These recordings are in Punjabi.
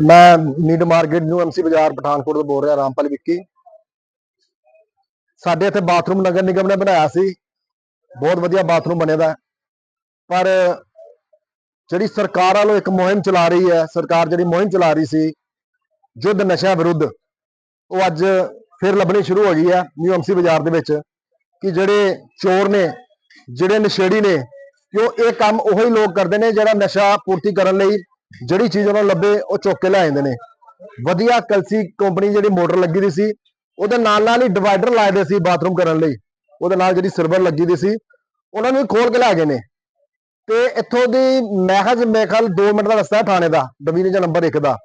ਮੈਂ ਨੀਡ ਮਾਰਕੀਟ ਨਿਊ ਐਮਸੀ ਬਾਜ਼ਾਰ ਪਠਾਨਕੋਟ ਤੋਂ ਬੋਲ ਰਿਹਾ, ਰਾਮਪਾਲ ਵਿੱਕੀ। ਸਾਡੇ ਇੱਥੇ ਬਾਥਰੂਮ ਨਗਰ ਨਿਗਮ ਨੇ ਬਣਾਇਆ ਸੀ। ਬਹੁਤ ਵਧੀਆ ਬਾਥਰੂਮ ਬਣੇ ਦਾ। ਪਰ ਜਿਹੜੀ ਸਰਕਾਰ ਵੱਲੋਂ ਇੱਕ ਮੁਹਿੰਮ ਚਲਾ ਰਹੀ ਹੈ, ਸਰਕਾਰ ਜਿਹੜੀ ਮੁਹਿੰਮ ਚਲਾ ਰਹੀ ਸੀ, ਯੁੱਧ ਨਸ਼ਾ ਵਿਰੁੱਧ, ਉਹ ਅੱਜ ਫਿਰ ਲੱਭਣੀ ਸ਼ੁਰੂ ਹੋ ਗਈ ਹੈ ਨਿਊ ਐਮਸੀ ਬਾਜ਼ਾਰ ਦੇ ਵਿੱਚ, ਕਿ ਜਿਹੜੇ ਚੋਰ ਨੇ, ਜਿਹੜੇ ਨਸ਼ੇੜੀ ਨੇ, ਕਿ ਉਹ ਇਹ ਕੰਮ ਉਹੀ ਲੋਕ ਕਰਦੇ ਨੇ ਜਿਹੜਾ ਨਸ਼ਾ ਪੂਰਤੀ ਕਰਨ ਲਈ ਜਿਹੜੀ ਚੀਜ਼ ਉਹਨਾਂ ਨੂੰ ਲੱਭੇ, ਉਹ ਚੁੱਕ ਕੇ ਲੈ ਜਾਂਦੇ ਨੇ। ਵਧੀਆ ਕਲਸੀ ਕੰਪਨੀ ਜਿਹੜੀ ਮੋਟਰ ਲੱਗੀ ਦੀ ਸੀ, ਉਹਦੇ ਨਾਲ ਨਾਲ ਹੀ ਡਿਵਾਈਡਰ ਲਾਏ ਦੇ ਸੀ ਬਾਥਰੂਮ ਕਰਨ ਲਈ। ਉਹਦੇ ਨਾਲ ਜਿਹੜੀ ਸਰਵਰ ਲੱਗੀ ਦੀ ਸੀ, ਉਹਨਾਂ ਨੂੰ ਖੋਲ ਕੇ ਲੈ ਗਏ ਨੇ। ਤੇ ਇੱਥੋਂ ਦੀ ਮਹਿਜ ਮੇਖਲ 2 ਮਿੰਟ ਦਾ ਰਸਤਾ ਹੈ ਥਾਣੇ ਦਾ ਡਿਵੀਜ਼ਨ ਨੰਬਰ 1 ਦਾ।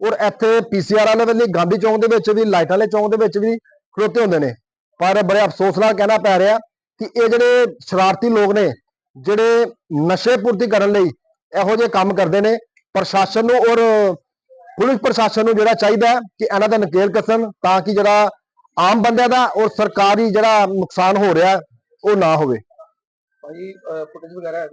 ਔਰ ਇੱਥੇ ਪੀਸੀਆਰ ਵਾਲੇ ਵੱਲੋਂ ਗਾਂਧੀ ਚੌਂਕ ਦੇ ਵਿੱਚ ਵੀ, ਲਾਈਟਾਂ ਵਾਲੇ ਚੌਂਕ ਦੇ ਵਿੱਚ ਵੀ ਖੜੋਤੇ ਹੁੰਦੇ ਨੇ। ਪਰ ਬੜੇ ਅਫਸੋਸ ਨਾਲ ਕਹਿਣਾ ਪੈ ਰਿਹਾ ਕਿ ਇਹ ਜਿਹੜੇ ਸ਼ਰਾਰਤੀ ਲੋਕ ਨੇ, ਜਿਹੜੇ ਨਸ਼ੇ ਪੂਰਤੀ ਕਰਨ ਲਈ ਇਹੋ ਜਿਹੇ ਕੰਮ ਕਰਦੇ ਨੇ ਪ੍ਰਸ਼ਾਸਨ ਨੂੰ ਔਰ ਪੁਲਿਸ ਪ੍ਰਸ਼ਾਸਨ ਨੂੰ ਜਿਹੜਾ ਚਾਹੀਦਾ ਕਿ ਇਹਨਾਂ ਦਾ ਨਕੇਲ ਕੱਸਣ ਤਾਂ ਕਿ ਜਿਹੜਾ ਆਮ ਬੰਦਿਆਂ ਦਾ ਔਰ ਸਰਕਾਰੀ ਜਿਹੜਾ ਨੁਕਸਾਨ ਹੋ ਰਿਹਾ ਉਹ ਨਾ ਹੋਵੇ। ਭਾਜੀ ਫੁਟੇਜ ਵਗੈਰਾ ਹੈ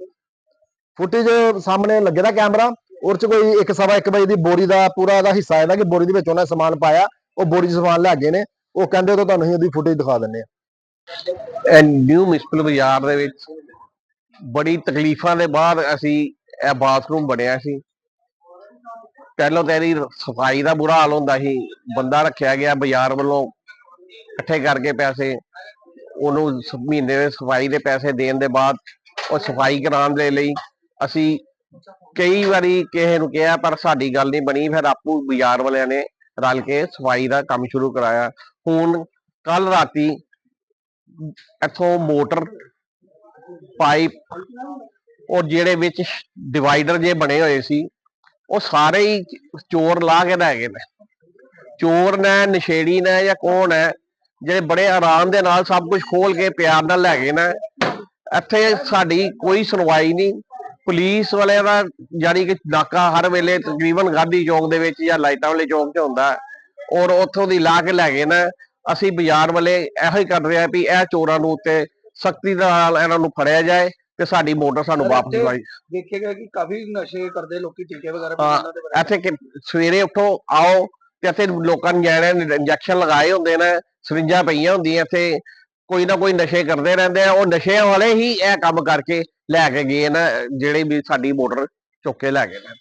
ਫੁਟੇਜ ਸਾਹਮਣੇ ਲੱਗੇ ਦਾ ਕੈਮਰਾ ਔਰ ਚ ਕੋਈ 1 ਇੱਕ ਵਜੇ ਦੀ ਬੋਰੀ ਦਾ ਪੂਰਾ ਇਹਦਾ ਹਿੱਸਾ ਇਹਦਾ ਕਿ ਬੋਰੀ ਦੇ ਵਿੱਚ ਉਹਨਾਂ ਨੇ ਸਮਾਨ ਪਾਇਆ ਉਹ ਬੋਰੀ 'ਚ ਸਮਾਨ ਲੈ ਗਏ ਨੇ ਉਹ ਕਹਿੰਦੇ ਉਹ ਤਾਂ ਤੁਹਾਨੂੰ ਅਸੀਂ ਉਹਦੀ ਫੁਟੇਜ ਦਿਖਾ ਦਿੰਨੇ ਆ ਇਹ ਨਿਊ ਮਿਸਪਲ ਬਾਜ਼ਾਰ ਦੇ ਵਿੱਚ ਬੜੀ ਤਕਲੀਫਾਂ ਦੇ ਬਾਅਦ ਅਸੀਂ ਇਹ ਬਾਥਰੂਮ ਬਣਿਆ ਸੀ। ਪਹਿਲਾਂ ਤਾਂ ਇਹਦੀ ਸਫ਼ਾਈ ਦਾ ਬੁਰਾ ਹਾਲ ਹੁੰਦਾ ਸੀ। ਬੰਦਾ ਰੱਖਿਆ ਗਿਆ ਬਾਜ਼ਾਰ ਵੱਲੋਂ, ਇਕੱਠੇ ਕਰਕੇ ਪੈਸੇ, ਉਹਨੂੰ ਮਹੀਨੇ ਦੇ ਸਫ਼ਾਈ ਦੇ ਪੈਸੇ ਦੇਣ ਦੇ ਬਾਅਦ ਉਹ ਸਫ਼ਾਈ ਕਰਾਉਣ ਦੇ ਲਈ ਅਸੀਂ ਕਈ ਵਾਰੀ ਕਿਸੇ ਨੂੰ ਕਿਹਾ, ਪਰ ਸਾਡੀ ਗੱਲ ਨਹੀਂ ਬਣੀ। ਫਿਰ ਆਪੂ ਬਾਜ਼ਾਰ ਵਾਲਿਆਂ ਨੇ ਰਲ ਕੇ ਸਫ਼ਾਈ ਦਾ ਕੰਮ ਸ਼ੁਰੂ ਕਰਾਇਆ। ਹੁਣ ਕੱਲ ਰਾਤੀ ਇੱਥੋਂ ਮੋਟਰ, ਪਾਈਪ ਔਰ ਜਿਹੜੇ ਵਿੱਚ ਡਿਵਾਈਡਰ ਜੇ ਬਣੇ ਹੋਏ ਸੀ ਉਹ ਸਾਰੇ ਹੀ ਚੋਰ ਲਾ ਕੇ ਲੈ ਗਏ ਨੇ। ਚੋਰ ਨੇ, ਨਸ਼ੇੜੀ ਨੇ ਜਾਂ ਕੌਣ ਹੈ, ਜਿਹੜੇ ਬੜੇ ਆਰਾਮ ਦੇ ਨਾਲ ਸਭ ਕੁਝ ਖੋਲ ਕੇ ਪਿਆਰ ਨਾਲ ਲੈ ਗਏ ਨੇ। ਇੱਥੇ ਸਾਡੀ ਕੋਈ ਸੁਣਵਾਈ ਨਹੀਂ। ਪੁਲਿਸ ਵਾਲਿਆਂ ਦਾ ਯਾਨੀ ਕਿ ਨਾਕਾ ਹਰ ਵੇਲੇ ਤਕਰੀਬਨ ਗਾਂਧੀ ਚੌਂਕ ਦੇ ਵਿੱਚ ਜਾਂ ਲਾਈਟਾਂ ਵਾਲੇ ਚੌਂਕ 'ਚ ਹੁੰਦਾ ਔਰ ਉੱਥੋਂ ਦੀ ਲਾ ਕੇ ਲੈ ਗਏ ਨੇ। ਅਸੀਂ ਬਾਜ਼ਾਰ ਵਾਲੇ ਇਹੋ ਹੀ ਕਰ ਰਹੇ ਆ ਵੀ ਇਹ ਚੋਰਾਂ ਨੂੰ ਉੱਤੇ ਸਖਤੀ ਨਾਲ ਇਹਨਾਂ ਨੂੰ ਫੜਿਆ ਜਾਏ। ਤੇ ਸਾਡੀ ਮੋਟਰ ਸਾਨੂੰ ਵਾਪਸ ਦਵਾਈ। ਦੇਖੇਗਾ ਕਿ ਕਾਫੀ ਨਸ਼ੇ ਕਰਦੇ ਲੋਕੀ ਟੀਕੇ ਵਗੈਰਾ ਹਾਂ, ਇਹਨਾਂ ਦੇ ਬਾਰੇ ਇੱਥੇ ਕਿ ਸਵੇਰੇ ਉੱਠੋ ਆਓ ਤੇ ਇੱਥੇ ਲੋਕਾਂ ਨੂੰ ਜਿਹੜੇ ਇੰਜੈਕਸ਼ਨ ਲਗਾਏ ਹੁੰਦੇ ਨੇ ਸਰਿੰਜਾਂ ਪਈਆਂ ਹੁੰਦੀਆਂ ਇੱਥੇ ਕੋਈ ਨਾ ਕੋਈ ਨਸ਼ੇ ਕਰਦੇ ਰਹਿੰਦੇ ਆ ਉਹ ਨਸ਼ਿਆਂ ਵਾਲੇ ਹੀ ਇਹ ਕੰਮ ਕਰਕੇ ਲੈ ਕੇ ਗਏ ਨੇ ਜਿਹੜੇ ਵੀ ਸਾਡੀ ਮੋਟਰ ਚੁੱਕ ਕੇ ਲੈ ਗਏ ਨੇ